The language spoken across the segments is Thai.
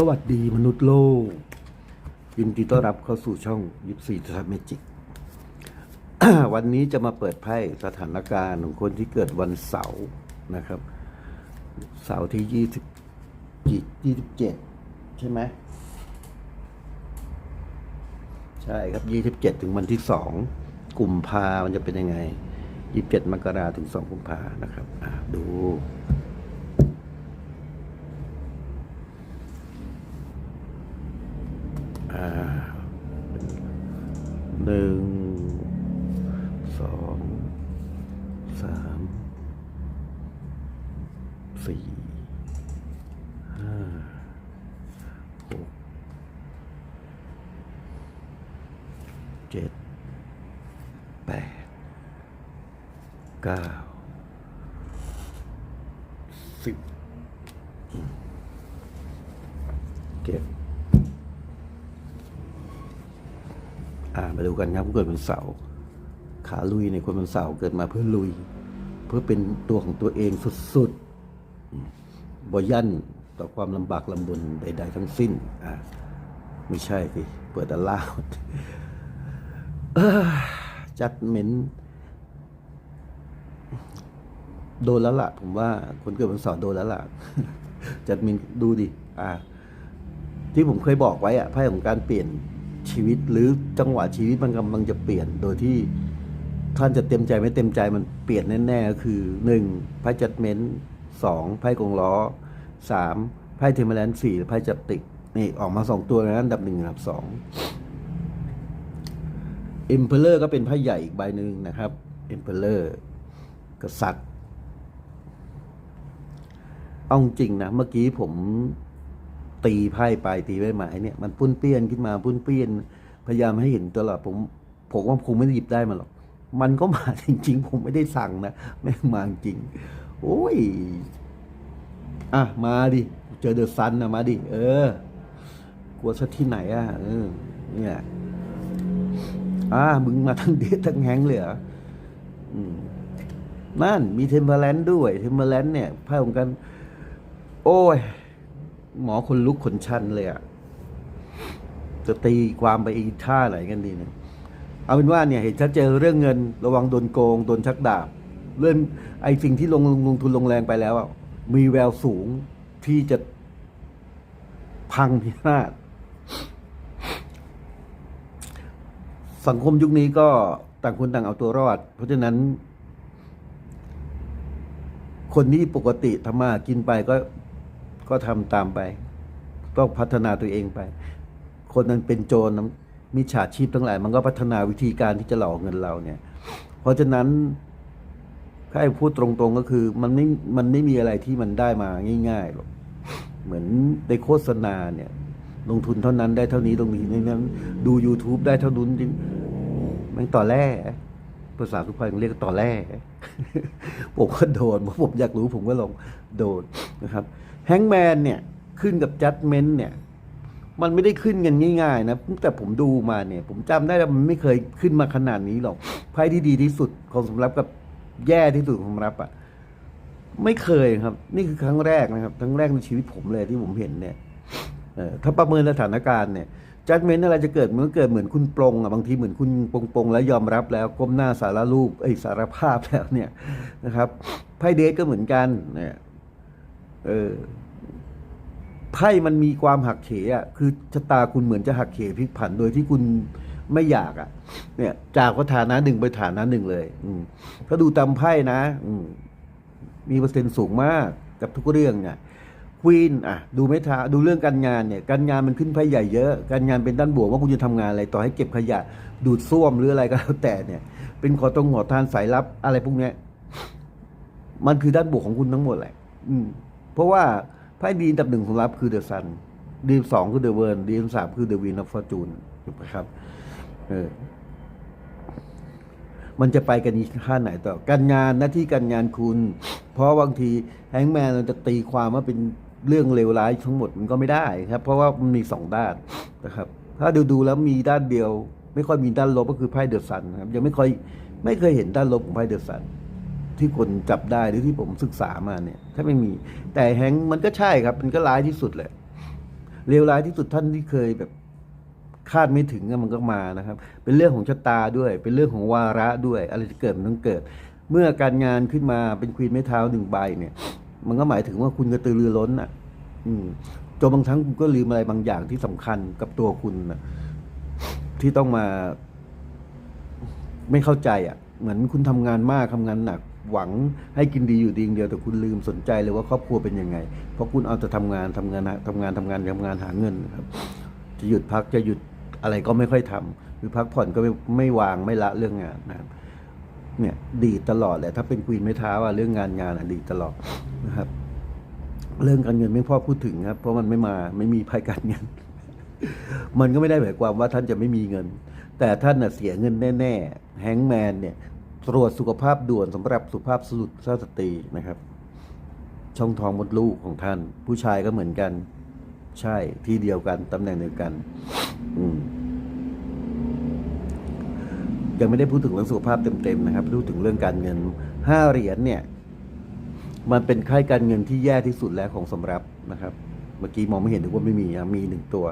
สวัสดีมนุษย์โลก ยินดีต้อนรับเข้าสู่ช่องยิปซีทัศเมจิก วันนี้จะมาเปิดไพ่สถานการณ์ของคนที่เกิดวันเสาร์นะครับ เสาร์ที่ยี่สิบยี่สิบเจ็ดใช่ไหมใช่ครับยี่สิบเจ็ดถึงวันที่สองกุมภามันจะเป็นยังไงยี่สิบเจ็ดมกราถึงสองกุมภานะครับดู อ่าหนึ่ง สอง สาม สี่ ห้า หก เจ็ด แปด เก้า สิบเก็บ อ่ามาดู กันครับเกิดวันเสาร์ขาลุยในคนวันเสาร์เกิดมาเพื่อลุย เพื่อเป็นตัวของตัวเองสุดๆบ่ยันต่อความลำบากลำบนใด ๆ ทั้งสิ้นอ่าไม่ใช่สิเปิดแต่ลาวดเอ้อจัดเหม็นโดนแล้วล่ะ ผมว่าคนเกิดวันเสาร์โดนแล้วล่ะ จัดเหม็นดูดิ อ่า ที่ผมเคยบอกไว้อะไพ่ของการเปลี่ยน ชีวิตหรือจังหวะชีวิตมันกำลังจะเปลี่ยนโดยที่ท่านจะเต็มใจไม่เต็มใจมันเปลี่ยนแน่ๆก็คือหนึ่งไพ่จัดเมนต์สองไพ่กงล้อสามไพ่เทมเมอร์แลนด์สี่ไพ่จับติกนี่ออกมาสองตัวนะอันดับหนึ่งอันดับสองเอ็มเพลเลอร์ก็เป็นไพ่ใหญ่อีกใบหนึ่งนะครับเอ็มเพลเลอร์กษัตริย์เอาจริงนะ เมื่อกี้ผม ตีไพ่ไปตีใบไม้เนี่ยมันปุ้นเปี้ยนขึ้นมาปุ้นเปี้ยน พยายามให้เห็นตลอดผมผมว่าผมไม่ได้หยิบได้มาหรอก มันก็มาจริงๆ ผมไม่ได้สั่งนะแม่งมาจริง โอ้ย อะ มาดิเจอเดอะซันนะมาดิ เออ กลัวซะที่ไหนอะเออเนี่ยอ่ามึงมาทั้งเดททั้งแฮงเลยเหรออืมนั่นมีเทมเพลนด้วยเทมเพลนเนี่ยไพ่ของกัน โอ้ย หมอคนลุกขนชันเลยอะจะตีความไปอีกท่าไหนกันดีเนี่ยเอาเป็นว่าเนี่ยเห็นชัดเจนเรื่องเงินระวังโดนโกงโดนชักดาบ เรื่องไอ้สิ่งที่ลงลงลงทุนลงแรงไปแล้วมีแววสูงที่จะพังพินาศสังคมยุคนี้ก็ต่างคนต่างเอาตัวรอด เพราะฉะนั้น คนที่ปกติทำมากินไปก็ ก็ทำตามไป ต้องพัฒนาตัวเองไป คนนั้นเป็นโจรมิจฉาชีพทั้งหลาย มันก็พัฒนาวิธีการที่จะหลอกเงินเราเนี่ย เพราะฉะนั้นถ้าให้พูดตรงๆก็คือมันไม่ มันไม่มีอะไรที่มันได้มาง่ายๆหรอก เหมือนในโฆษณาเนี่ย ลงทุนเท่านั้นได้เท่านี้ลงทุนนั้น ดู YouTube ได้เท่านู้นจริงม่งต่อแร่ภาษาสุพรรณเรียกต่อแร่ผมก็โดนเพราะผมอยากรู้ผมก็ลองโดนนะครับ แฮงแมนเนี่ยขึ้นกับจัดเมนต์เนี่ย มันไม่ได้ขึ้นกันง่ายๆนะแต่ผมดูมาเนี่ย ผมจำได้ว่ามันไม่เคยขึ้นมาขนาดนี้หรอกไพ่ที่ดีที่สุดของสมรับกับแย่ที่สุดของสมรับอะ่ะไม่เคยครับ นี่คือครั้งแรกนะครับ ครั้งแรกในชีวิตผมเลยที่ผมเห็นเนี่ยถ้าประเมินสถานการณ์เนี่ยจัดเมนอะไรจะเกิดมันก็เกิดเหมือนคุณปรงอะบางทีเหมือนคุณปรงปรงๆแล้วยอมรับแล้วก้มหน้าสารรูปไอ้สารภาพแล้วเนี่ยนะครับไพ่เดทก็เหมือนกันเนี่ย เออไพ่มันมีความหักเหอะคือชะตาคุณเหมือนจะหักเหพลิกผันโดยที่คุณไม่อยากอะ เนี่ย จากฐานะหนึ่งไปฐานะหนึ่งเลย อืมถ้าดูตามไพ่นะอืมมีเปอร์เซ็นต์สูงมากกับทุกเรื่องเนี่ยควีนอะ ดูไม่ทาดูเรื่องการงานเนี่ย การงานมันขึ้นไพ่ใหญ่เยอะ การงานเป็นด้านบวกว่าคุณจะทำงานอะไร ต่อให้เก็บขยะ ดูดซ่วมหรืออะไรก็แล้วแต่เนี่ย เป็นขอตรงหัวทานสายลับอะไรพวกเนี้ย มันคือด้านบวกของคุณทั้งหมดแหละ อืม เพราะว่าไพ่ดีอันดับหนึ่งของรับคือเดอะซันดีสองคือเดอะเวิร์นดีสามคือเดอะวินอฟฟอร์จูนถูกไหมครับเออมันจะไปกันอีกขั้นไหนต่อ การงานหน้าที่การงานคุณ เพราะบางทีแฮงแมนเราจะตีความว่าเป็นเรื่องเลวร้ายทั้งหมดมันก็ไม่ได้ครับ เพราะว่ามันมีสองด้านนะครับ ถ้าดูดูๆแล้วมีด้านเดียว ไม่ค่อยมีด้านลบก็คือไพ่เดอะซันครับยังไม่ค่อยไม่เคยเห็นด้านลบของไพ่เดอะซัน ที่คนจับได้หรือที่ผมศึกษามาเนี่ยถ้าไม่มี แต่แฮงมันก็ใช่ครับ มันก็ร้ายที่สุดแหละเลวร้ายที่สุดท่านที่เคยแบบคาดไม่ถึงมันก็มานะครับ เป็นเรื่องของชะตาด้วย เป็นเรื่องของวาระด้วย อะไรที่เกิดมันต้องเกิด เมื่อการงานขึ้นมาเป็นควีนไม้เท้าหนึ่งใบเนี่ย มันก็หมายถึงว่าคุณกระตือรือร้นอะ อืมจนบางครั้งคุณก็ลืมอะไรบางอย่างที่สำคัญกับตัวคุณนะที่ต้องมา ไม่เข้าใจอะ เหมือนคุณทำงานมากทำงานหนัก หวังให้กินดีอยู่ดีอย่างเดียวแต่คุณลืมสนใจเลยว่าครอบครัวเป็นยังไง เพราะคุณเอาแต่ทำงานทำงานทำงานทำงานทำงานหาเงินนะครับ จะหยุดพักจะหยุดอะไรก็ไม่ค่อยทำหรือพักผ่อนก็ไม่ไม่วางไม่ละเรื่องงานนะครับเนี่ยดีตลอดแหละถ้าเป็นควีนไม่ท้าว่าเรื่องงานงานอะดีตลอดนะครับ เรื่องการเงินไม่พ่อพูดถึงครับ เพราะมันไม่มาไม่มีภัยการเงิน มันก็ไม่ได้หมายความว่าท่านจะไม่มีเงิน แต่ท่านน่ะเสียเงินแน่ๆแฮงแมนเนี่ย ตรวจสุขภาพด่วนสำหรับสุภาพสรุปสตรีนะครับ ช่องท้องมดลูกของท่าน ผู้ชายก็เหมือนกัน ใช่ที่เดียวกันตำแหน่งเดียวกัน อืมยังไม่ได้พูดถึงเรื่องสุขภาพเต็มๆนะครับ พูดถึงเรื่องการเงินห้าเหรียญเนี่ย มันเป็นค่ายการเงินที่แย่ที่สุดแล้วของสำรับนะครับ เมื่อกี้มองไม่เห็นถึงว่าไม่มีอะมีหนึ่งตัว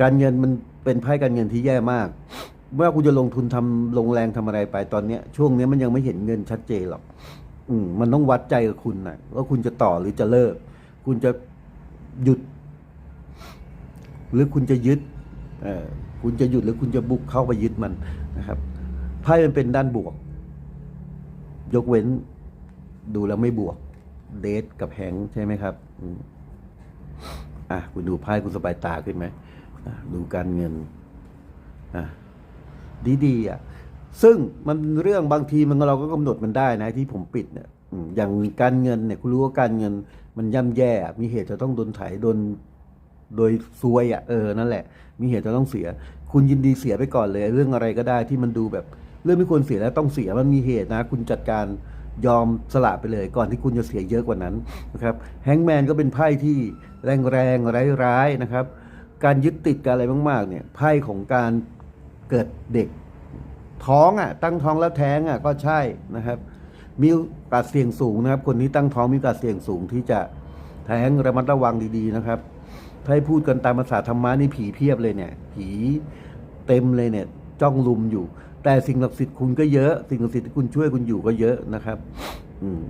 การเงินมันเป็นไพ่การเงินที่แย่มาก เมื่อคุณจะลงทุนทำลงแรงทำอะไรไปตอนเนี้ย ช่วงเนี้ยมันยังไม่เห็นเงินชัดเจนหรอกอืมมันต้องวัดใจกับคุณนะว่าคุณจะต่อหรือจะเลิก คุณจะหยุด หรือคุณจะยึดเออคุณจะหยุดหรือคุณจะบุกเข้าไปยึดมันนะครับไพ่มันเป็นด้านบวก ยกเว้นดูแล้วไม่บวก เดทกับแฮงใช่ไหมครับอืมอะคุณดูไพ่คุณสบายตาขึ้นไหมดูการเงินอะ ดีๆอะซึ่งมันเรื่องบางทีมันเราก็กำหนดมันได้นะที่ผมปิดเนี่ยอย่างการเงินเนี่ยคุณรู้ว่าการเงินมันย่ำแย่ มีเหตุจะต้องโดนไถโดนโดยซวยอะเออนั่นแหละ มีเหตุจะต้องเสีย คุณยินดีเสียไปก่อนเลย เรื่องอะไรก็ได้ที่มันดูแบบ เรื่องไม่ควรเสียแล้วต้องเสียมันมีเหตุนะ คุณจัดการยอมสละไปเลย ก่อนที่คุณจะเสียเยอะกว่านั้นนะครับแฮงแมนก็เป็นไพ่ที่แรงแรงร้ายร้ายๆนะครับ การยึดติดกันอะไรมากๆเนี่ยไพ่ของการ เกิดเด็กท้องอะตั้งท้องแล้วแท้งอะก็ใช่นะครับมีโอกาสเสี่ยงสูงนะครับ คนที่ตั้งท้องมีโอกาสเสี่ยงสูงที่จะแท้งระมัดระวังดีๆนะครับ ถ้าให้พูดกันตามภาษาธรรมะนี่ผีเพียบเลยเนี่ย ผีเต็มเลยเนี่ย จ้องลุมอยู่ แต่สิ่งศักดิ์สิทธิ์คุณก็เยอะ สิ่งศักดิ์สิทธิ์ที่คุณช่วยคุณอยู่ก็เยอะนะครับ อืม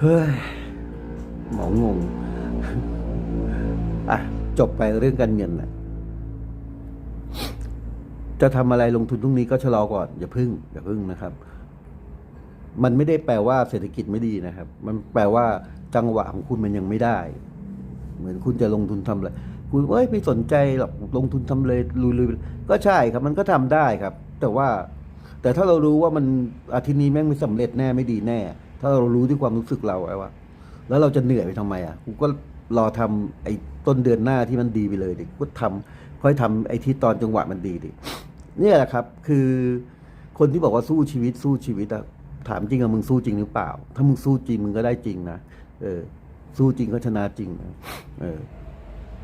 เฮ้ยหมองงอะจบไปเรื่องการเงินนะ จะทำอะไรลงทุนตรงนี้ก็ชะลอก่อนอย่าพึ่งอย่าพึ่งนะครับ มันไม่ได้แปลว่าเศรษฐกิจไม่ดีนะครับ มันแปลว่าจังหวะของคุณมันยังไม่ได้ เหมือนคุณจะลงทุนทำอะไรคุณเอ้ยไม่สนใจหรอกลงทุนทำเลยลุยๆก็ใช่ครับ มันก็ทำได้ครับ แต่ว่า แต่ถ้าเรารู้ว่ามันอาทิตย์นี้แม่งไม่สำเร็จแน่ไม่ดีแน่ ถ้าเรารู้ที่ความรู้สึกเราไอ้ว่าแล้วเราจะเหนื่อยไปทำไมอะกูก็รอทำไอ้ต้นเดือนหน้าที่มันดีไปเลยดิกูทำค่อยทำไอ้ที่ตอนจังหวะมันดีดิ เนี่ยแหละครับ คือคนที่บอกว่าสู้ชีวิตสู้ชีวิตอะถามจริงอะมึงสู้จริงหรือเปล่า ถ้ามึงสู้จริงมึงก็ได้จริงนะเออ สู้จริงก็ชนะจริงนะเออ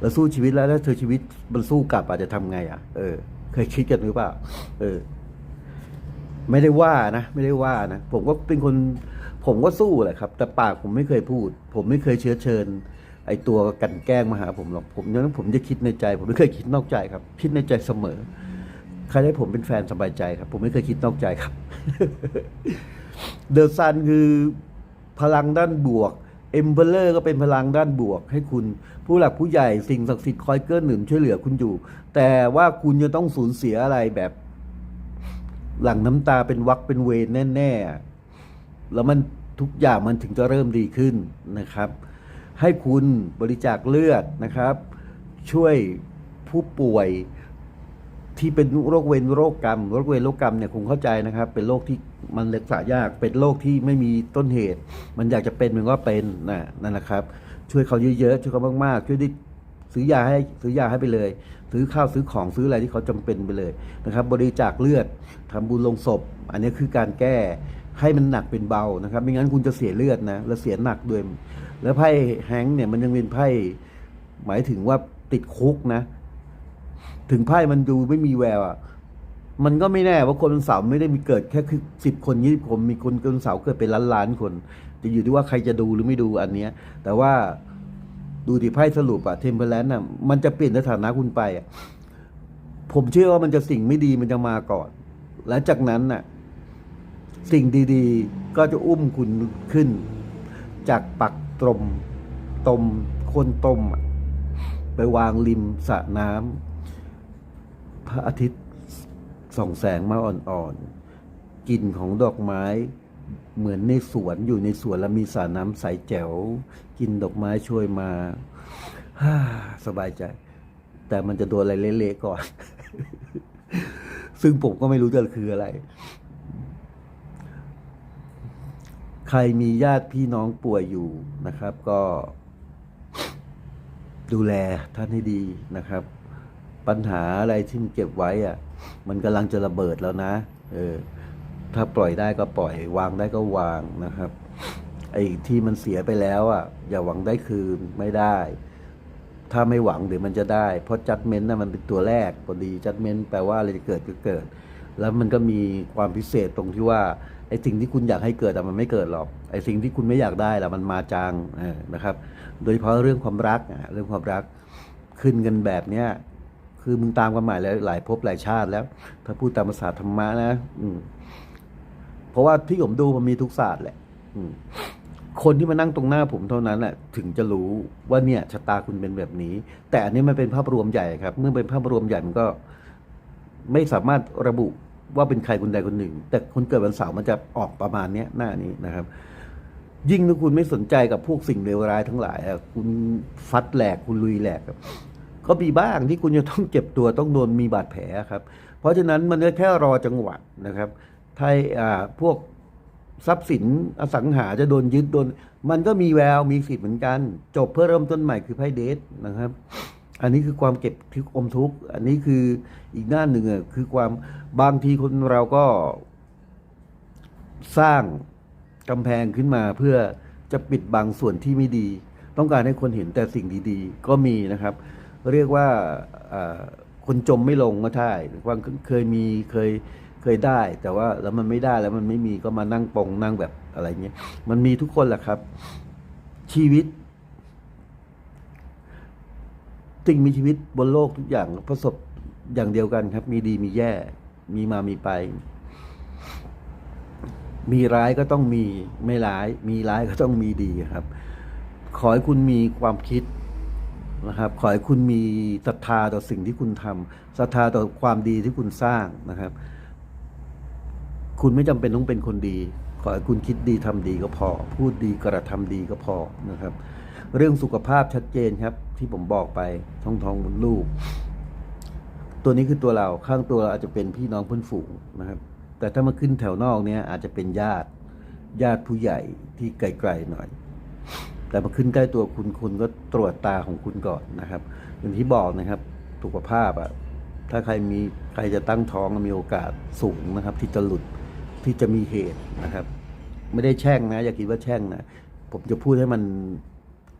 แล้วสู้ชีวิตแล้วถ้าเธอชีวิตมันสู้กลับอาจจะทำไงอะเออ เคยคิดกันหรือเปล่า เออ ไม่ได้ว่านะไม่ได้ว่านะผมก็เป็นคน ผมก็สู้แหละครับ แต่ปากผมไม่เคยพูด ผมไม่เคยเชื้อเชิญ ไอตัวกันแกล้งมาหาผมหรอกผมนั้นผมจะคิดในใจ ผมไม่เคยคิดนอกใจครับ คิดในใจเสมอ ใครได้ผมเป็นแฟนสบายใจครับ ผมไม่เคยคิดนอกใจครับ เดอะซันคือพลังด้านบวกเอ็มเบอร์ก็เป็นพลังด้านบวกให้คุณ ผู้หลักผู้ใหญ่สิ่งศักดิ์สิทธิ์คอยเกื้อหนุนช่วยเหลือคุณอยู่ แต่ว่าคุณจะต้องสูญเสียอะไรแบบ หลังน้ำตาเป็นวักเป็นเวรแน่ๆ แล้วมันทุกอย่างมันถึงจะเริ่มดีขึ้นนะครับ ให้คุณบริจาคเลือดนะครับ ช่วยผู้ป่วย ที่เป็นโรคเวรโรคกรรมโรคเวรโรคกรรมเนี่ยคงเข้าใจนะครับ เป็นโรคที่มันรักษายากเป็นโรคที่ไม่มีต้นเหตุ มันอยากจะเป็นมันก็เป็นนะนั่นแหละครับ ช่วยเขาเยอะๆช่วยเขามากๆช่วยได้ซื้อยาให้ซื้อยาให้ไปเลย ซื้อข้าวซื้อของซื้ออะไรที่เขาจำเป็นไปเลยนะครับ บริจาคเลือดทำบุญลงศพ อันนี้คือการแก้ให้มันหนักเป็นเบานะครับ ไม่งั้นคุณจะเสียเลือดนะแล้วเสียหนักด้วย แล้วไพ่แฮงเนี่ยมันยังเป็นไพ่หมายถึงว่าติดคุกนะ ถึงไพ่มันดูไม่มีแววอะมันก็ไม่แน่ว่าคนเสาร์ไม่ได้มีเกิดแค่คือสิบคนยี่สิบคนมีคนคนเสาร์เกิดเป็นล้านล้านคนจะอยู่ที่ว่าใครจะดูหรือไม่ดูอันเนี้ย แต่ว่าดูดิไพ่สรุปอะเทมเพลนอะมันจะเปลี่ยนสถานะคุณไปอะผมเชื่อว่ามันจะสิ่งไม่ดีมันจะมาก่อน และจากนั้นน่ะ สิ่งดีๆ ก็จะอุ้มคุณขึ้น จากปักตรมตมคนตมไปวางริมสระน้ำ พระอาทิตย์ส่องแสงมาอ่อนๆกลิ่นของดอกไม้เหมือนในสวนอยู่ในสวนแล้วมีสระน้ำใสแจ๋วกินดอกไม้ช่วยมาฮ่าสบายใจ แต่มันจะโดนอะไรเละๆก่อน ซึ่งผมก็ไม่รู้จะคืออะไร ใครมีญาติพี่น้องป่วยอยู่นะครับ ก็ ดูแลท่านให้ดีนะครับ ปัญหาอะไรที่มันเก็บไว้อะมันกำลังจะระเบิดแล้วนะ เออ ถ้าปล่อยได้ก็ปล่อย วางได้ก็วางนะครับ ไอ้ที่มันเสียไปแล้วอะ อย่าหวังได้คืนไม่ได้ ถ้าไม่หวังเดี๋ยวมันจะได้ เพราะจัดเมนต์น่ะมันเป็นตัวแรกพอดีจัดเมนต์แปลว่าอะไรจะเกิดก็เกิด แล้วมันก็มีความพิเศษตรงที่ว่าไอ้สิ่งที่คุณอยากให้เกิดอะมันไม่เกิดหรอก ไอ้สิ่งที่คุณไม่อยากได้ละมันมาจางเออนะครับ โดยเฉพาะเรื่องความรักเรื่องความรักขึ้นกันแบบเนี้ย คือมึงตามกันมาหลายหลายภพหลายชาติแล้ว ถ้าพูดตามภาษาธรรมะนะ อืม เพราะว่าที่ผมดูมันมีทุกศาสตร์แหละ อืมคนที่มานั่งตรงหน้าผมเท่านั้นแหละถึงจะรู้ว่าเนี่ยชะตาคุณเป็นแบบนี้ แต่อันนี้มันเป็นภาพรวมใหญ่ครับ เมื่อเป็นภาพรวมใหญ่มันก็ ไม่สามารถระบุว่าเป็นใครคนใดคนหนึ่ง แต่คนเกิดวันเสาร์มันจะออกประมาณเนี้ยหน้านี้นะครับ ยิ่งถ้าคุณไม่สนใจกับพวกสิ่งเลวร้ายทั้งหลายอะคุณฟัดแหลกคุณลุยแหลกครับ ก็มีบ้างที่คุณจะต้องเจ็บตัวต้องโดนมีบาดแผลครับ เพราะฉะนั้นมันก็แค่รอจังหวะนะครับถ้าอ่าพวกทรัพย์สินอสังหาจะโดนยึดโดน มันก็มีแววมีสิทธิ์เหมือนกัน จบเพื่อเริ่มต้นใหม่คือไพ่เดทนะครับ อันนี้คือความเก็บทุกข์อมทุกข์อันนี้คืออีกด้านหนึ่งอะคือความบางทีคนเราก็ สร้างกำแพงขึ้นมาเพื่อจะปิดบังส่วนที่ไม่ดี ต้องการให้คนเห็นแต่สิ่งดีๆ ก็มีนะครับ เรียกว่าคนจมไม่ลงก็ใช่ว่าเคยมีเคยเคยได้ แต่ว่าแล้วมันไม่ได้แล้วมันไม่มีก็มานั่งปองนั่งแบบอะไรเงี้ยมันมีทุกคนแหละครับ ชีวิตสิ่งมีชีวิตบนโลกทุกอย่างประสบอย่างเดียวกันครับ มีดีมีแย่ มีมามีไป มีร้ายก็ต้องมีไม่ร้าย มีร้ายก็ต้องมีดีครับ ขอให้คุณมีความคิด นะครับขอให้คุณมีศรัทธาต่อสิ่งที่คุณทำศรัทธาต่อความดีที่คุณสร้างนะครับ คุณไม่จำเป็นต้องเป็นคนดี ขอให้คุณคิดดีทำดีก็พอ พูดดีกระทำดีก็พอนะครับ เรื่องสุขภาพชัดเจนครับ ที่ผมบอกไปท้องท้องบนลูก ตัวนี้คือตัวเราข้างตัวเราอาจจะเป็นพี่น้องเพื่อนฝูงนะครับ แต่ถ้ามาขึ้นแถวนอกเนี้ยอาจจะเป็นญาติญาติผู้ใหญ่ที่ไกลๆหน่อย แต่มาขึ้นใกล้ตัวคุณคุณก็ตรวจตาของคุณก่อนนะครับ อย่างที่บอกนะครับสุขภาพอะถ้าใครมีใครจะตั้งท้องมีโอกาสสูงนะครับ ที่จะหลุดที่จะมีเหตุนะครับ ไม่ได้แช่งนะ อย่าคิดว่าแช่งนะผมจะพูดให้มัน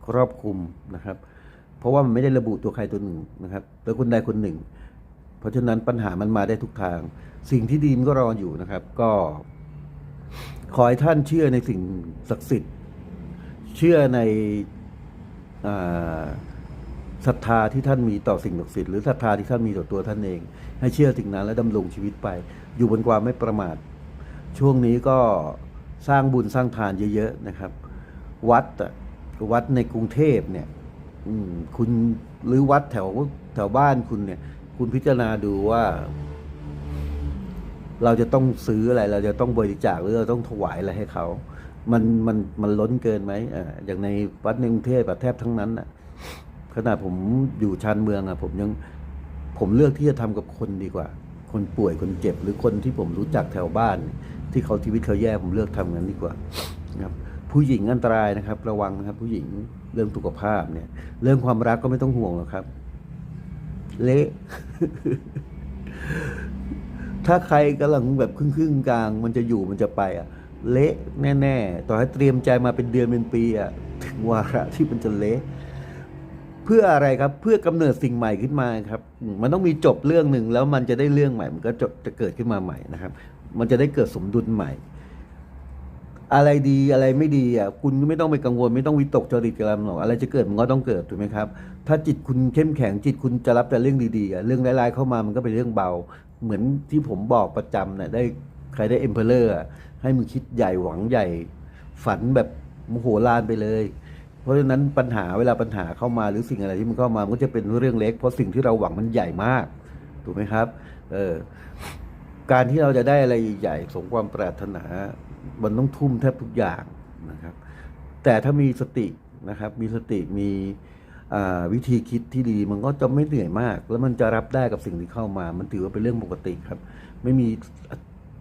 ครอบคลุมนะครับ เพราะว่ามันไม่ได้ระบุตัวใครตัวหนึ่งนะครับตัวคนใดคนหนึ่ง เพราะฉะนั้นปัญหามันมาได้ทุกทาง สิ่งที่ดีมันก็รออยู่นะครับ ก็ ขอให้ท่านเชื่อในสิ่งศักดิ์สิทธิ์ เชื่อในศรัทธาที่ท่านมีต่อสิ่งศักดิ์สิทธิ์หรือศรัทธาที่ท่านมีต่อตัวท่านเอง ให้เชื่อสิ่งนั้นและดำรงชีวิตไป อยู่บนความไม่ประมาท ช่วงนี้ก็สร้างบุญสร้างทานเยอะๆนะครับ วัดวัดในกรุงเทพเนี่ยคุณหรือวัดแถวแถวบ้านคุณเนี่ย คุณพิจารณาดูว่า เราจะต้องซื้ออะไร เราจะต้องบริจาคหรือเราต้องถวายอะไรให้เขา มันมันมันล้นเกินไหมอ่าอย่างในวัดในกรุงเทพอะแทบทั้งนั้นอะขนาดผมอยู่ชานเมืองอะผมยังผมเลือกที่จะทำกับคนดีกว่า คนป่วยคนเจ็บ หรือคนที่ผมรู้จักแถวบ้าน ที่เขาชีวิตเขาแย่ผมเลือกทำงั้นดีกว่านะครับ ผู้หญิงอันตรายนะครับ ระวังนะครับ ผู้หญิงเรื่องสุขภาพเนี่ย เรื่องความรักก็ไม่ต้องห่วงหรอกครับ เละถ้าใครกำลังแบบครึ่งครึ่งๆกลาง มันจะอยู่มันจะไปอะ เละแน่ๆ ต่อให้เตรียมใจมาเป็นเดือนเป็นปีอะถึงวาระที่มันจะเละเพื่ออะไรครับเพื่อกำเนิดสิ่งใหม่ขึ้นมาครับ มันต้องมีจบเรื่องหนึ่งแล้วมันจะได้เรื่องใหม่ มันก็จบจะเกิดขึ้นมาใหม่นะครับ มันจะได้เกิดสมดุลใหม่ อะไรดีอะไรไม่ดีอะคุณก็ไม่ต้องไปกังวล ไม่ต้องวิตกจริตกับมันหรอกอะไรจะเกิดมันก็ต้องเกิดถูกไหมครับ ถ้าจิตคุณเข้มแข็งจิตคุณจะรับแต่เรื่องดีๆอะเรื่องร้ายๆเข้ามามันก็เป็นเรื่องเบา เหมือนที่ผมบอกประจำเนี่ยได้ ใครได้เอ็มเพลเลอร์ให้มึงคิดใหญ่หวังใหญ่ ฝันแบบโมโหลานไปเลย เพราะฉะนั้นปัญหาเวลาปัญหาเข้ามาหรือสิ่งอะไรที่มันเข้ามามันก็จะเป็นเรื่องเล็ก เพราะสิ่งที่เราหวังมันใหญ่มากถูกไหมครับ เออการที่เราจะได้อะไรใหญ่สมความปรารถนา มันต้องทุ่มแทบทุกอย่างนะครับ แต่ถ้ามีสตินะครับ มีสติมีวิธีคิดที่ดีมันก็จะไม่เหนื่อยมาก แล้วมันจะรับได้กับสิ่งที่เข้ามา มันถือว่าเป็นเรื่องปกติครับ ไม่มี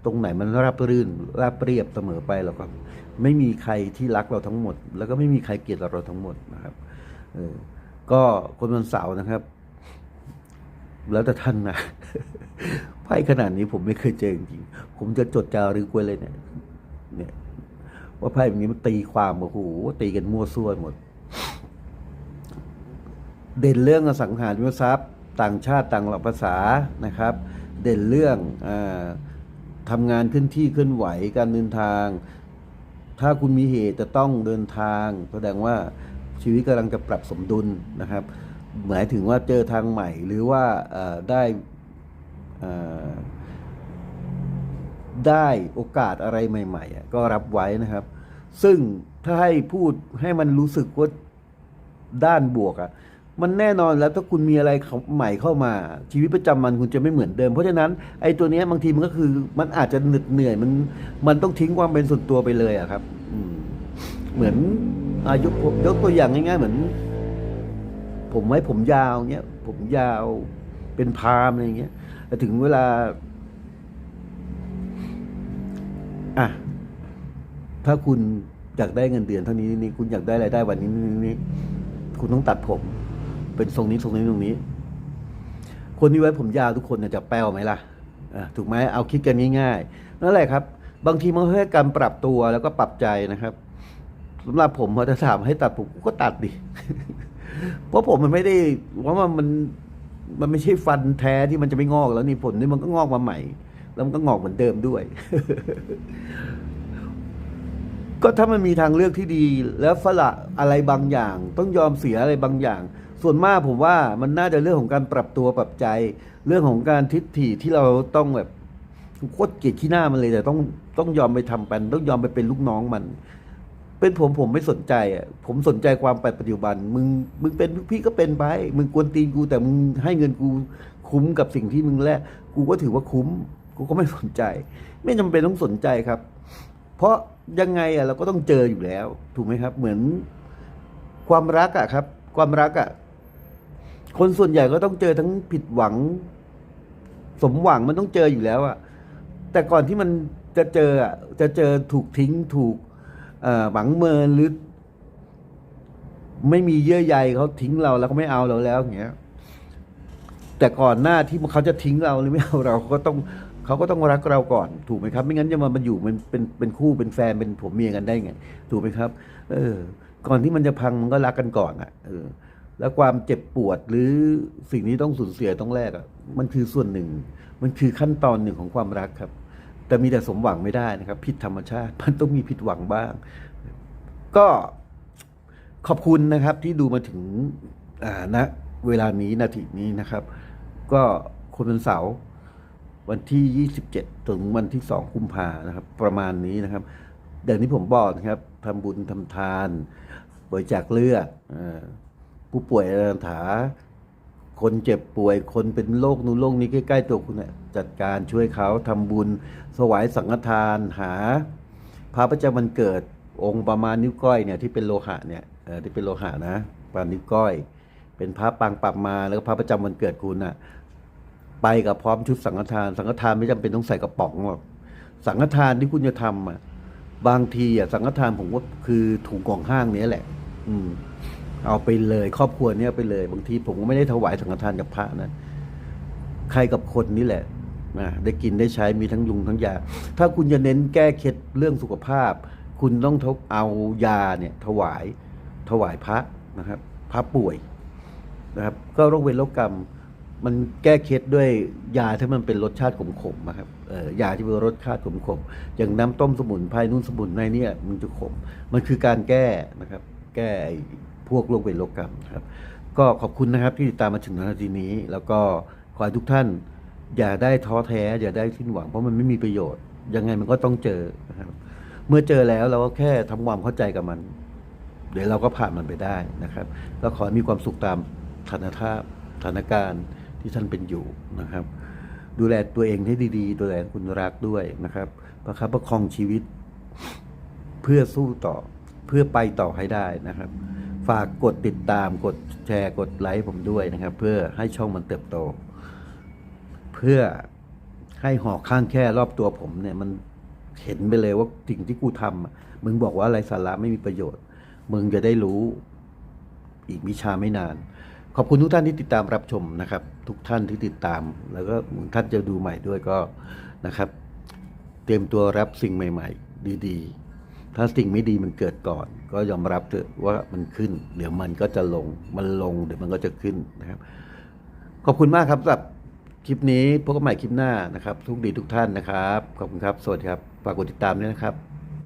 ตรงไหนมันราบรื่นราบเรียบเสมอไปหรอกครับ ไม่มีใครที่รักเราทั้งหมด แล้วก็ไม่มีใครเกลียดเราทั้งหมดนะครับเออก็คนวันเสาร์นะครับ แล้วแต่ท่านนะไพ่ขนาดนี้ผมไม่เคยเจอจริงผมจะจดจารึกไว้เลยเนี่ย เนี่ย ว่าไพ่แบบนี้มันตีความโอ้โหตีกันมั่วซั่วหมด เด่นเรื่องอสังหาริมทรัพย์ ต่างชาติต่างหลักภาษานะครับ เด่นเรื่องอ่า ทำงานขึ้นที่เคลื่อนไหวการเดินทาง ถ้าคุณมีเหตุจะต้องเดินทาง แสดงว่าชีวิตกำลังจะปรับสมดุลนะครับ หมายถึงว่าเจอทางใหม่หรือว่าได้ได้โอกาสอะไรใหม่ ๆ ก็รับไว้นะครับ ซึ่งถ้าให้พูดให้มันรู้สึกว่าด้านบวกอะ มันแน่นอนแล้วถ้าคุณมีอะไรใหม่เข้ามาชีวิตประจำวันคุณจะไม่เหมือนเดิม เพราะฉะนั้นไอ้ตัวนี้บางทีมันก็คือมันอาจจะเหน็ดเหนื่อยมันมันต้องทิ้งความเป็นส่วนตัวไปเลยอะครับอเหมือนอายกยกตัวอย่างง่ายๆเหมือน ผมไว้ผมยาวเงี้ยผมยาวเป็นพามอะไรเงี้ยแต่ถึงเวลา อะถ้าคุณอยากได้เงินเดือนเท่านี้นี่คุณอยากได้รายได้วันนี้นี่นี่คุณต้องตัดผม เป็นทรงนี้ทรงนี้ตรงนี้ คนที่ไว้ผมยาวทุกคนเนี่ยจะแป้วไหมล่ะถูกไหมเอาคิดกันง่ายๆนั่นแหละครับ บางทีมันแค่การปรับตัวแล้วก็ปรับใจนะครับสำหรับผมพอจะถามให้ตัดผมก็ตัดดิเพราะผมมันไม่ได้ว่ามันมันมันไม่ใช่ฟันแท้ที่มันจะไม่งอกแล้วนี่ผลนี่มันก็งอกมาใหม่ แล้วมันก็งอกเหมือนเดิมด้วย ก็ถ้ามันมีทางเลือกที่ดี แล้วฝละอะไรบางอย่าง ต้องยอมเสียอะไรบางอย่าง ส่วนมากผมว่ามันน่าจะเรื่องของการปรับตัวปรับใจ เรื่องของการทิฏฐิที่เราต้องแบบโคตรเกลียดขี้หน้ามันเลยแต่ต้องต้องยอมไปทำมันต้องยอมไปเป็นลูกน้องมัน เป็นผมผมไม่สนใจอะผมสนใจความปัจจุบัน มึงมึงเป็นพี่ก็เป็นไปมึงกวนตีนกูแต่มึงให้เงินกูคุ้มกับสิ่งที่มึงแลกกูก็ถือว่าคุ้ม กูก็ไม่สนใจ ไม่จำเป็นต้องสนใจครับ เพราะยังไงอะเราก็ต้องเจออยู่แล้ว ถูกไหมครับ เหมือนความรักอะครับ ความรักอะ คนส่วนใหญ่ก็ต้องเจอทั้งผิดหวัง สมหวังมันต้องเจออยู่แล้วอะแต่ก่อนที่มันจะเจออะจะเจอถูกทิ้งถูกหวังเมินหรือ ไม่มีเยื่อใยเขาทิ้งเราแล้วก็ไม่เอาเราแล้วอย่างเงี้ยแต่ก่อนหน้าที่เขาจะทิ้งเราหรือไม่เอาเราก็ต้องเขาก็ต้องรักเราก่อน ถูกไหมครับ ไม่งั้นจะมามาอยู่มันเป็นเป็นคู่เป็นแฟนเป็นผัวเมียกันได้ไง ถูกไหมครับ เออ ก่อนที่มันจะพังมันก็รักกันก่อนอะ เออ แล้วความเจ็บปวดหรือสิ่งที่ต้องสูญเสียต้องแลกอะมันคือส่วนหนึ่ง มันคือขั้นตอนหนึ่งของความรักครับ แต่มีแต่สมหวังไม่ได้นะครับ ผิดธรรมชาติมันต้องมีผิดหวังบ้าง ก็ขอบคุณนะครับที่ดูมาถึงอ่าณเวลานี้นาทีนี้นะครับ ก็คนวันเสาร์วันที่ 27 ถึงวันที่ 2 กุมภานะครับ ประมาณนี้นะครับอย่างที่ผมบอกนะครับทำบุญทำทาน บริจาคเลือดอ่า ผู้ป่วยอาถา คนเจ็บป่วยคนเป็นโรคนู้นโรคนี้ใกล้ๆตัวคุณเนี่ยจัดการช่วยเขาทำบุญถวายสังฆทานหา พระประจำวันเกิดองค์ประมาณนิ้วก้อยเนี่ยที่เป็นโลหะเนี่ยเออที่เป็นโลหะนะปานนิ้วก้อย เป็นพระปางปรับมาแล้วก็พระประจำวันเกิดคุณน่ะไปกับพร้อมชุดสังฆทาน สังฆทานไม่จำเป็นต้องใส่กระป๋องหรอกสังฆทานที่คุณจะทำอะบางทีอะสังฆทานผมว่าคือถุงของห้างเนี้ยแหละ อืม เอาไปเลยครอบครัวเนี้ยไปเลย บางทีผมก็ไม่ได้ถวายสังฆทานกับพระนะใครกับคนนี่แหละนะได้กินได้ใช้มีทั้งยุงทั้งยา ถ้าคุณจะเน้นแก้เคล็ดเรื่องสุขภาพ คุณต้องเอายาเนี่ยถวายถวายพระนะครับ พระป่วยนะครับ ก็โรคเวรโรคกรรม มันแก้เคล็ดด้วยยาที่มันเป็นรสชาติขมๆนะครับเออยาที่เป็นรสชาติขมๆอย่างน้ำต้มสมุนไพรนู่นสมุนไพรเนี่ยมันจะขม มันคือการแก้นะครับ แก้ พวกโรคเวรโรคกรรมครับ ก็ขอบคุณนะครับที่ติดตามมาถึงนาทีนี้ แล้วก็ขอให้ทุกท่าน อย่าได้ท้อแท้ อย่าได้สิ้นหวังเพราะมันไม่มีประโยชน์ ยังไงมันก็ต้องเจอนะครับ เมื่อเจอแล้วเราก็แค่ทำความเข้าใจกับมัน เดี๋ยวเราก็ผ่านมันไปได้นะครับก็ขอให้มีความสุขตามสถานภาพสถานการณ์ที่ท่านเป็นอยู่นะครับ ดูแลตัวเองให้ดี ๆ ดูแลคุณรักด้วยนะครับประคับประคองชีวิต เพื่อสู้ต่อเพื่อไปต่อให้ได้นะครับ ฝากกดติดตามกดแชร์กดไลค์ผมด้วยนะครับ เพื่อให้ช่องมันเติบโต เพื่อให้หอกข้างแค่รอบตัวผมเนี่ยมันเห็นไปเลยว่าสิ่งที่กูทำมึงบอกว่าอะไรสาระไม่มีประโยชน์ มึงจะได้รู้อีกวิชาไม่นาน ขอบคุณทุกท่านที่ติดตามรับชมนะครับ ทุกท่านที่ติดตาม แล้วก็ท่านจะดูใหม่ด้วยก็นะครับ เตรียมตัวรับสิ่งใหม่ ๆ ดี ๆ ถ้าสิ่งไม่ดีมันเกิดก่อน ก็ยอมรับเถอะว่ามันขึ้น เดี๋ยวมันก็จะลง มันลงเดี๋ยวมันก็จะขึ้นนะครับ ขอบคุณมากครับสำหรับคลิปนี้พบกันใหม่คลิปหน้านะครับ ทุกดีทุกท่านนะครับ ขอบคุณครับ สวัสดีครับ ฝากกดติดตามด้วยนะครับ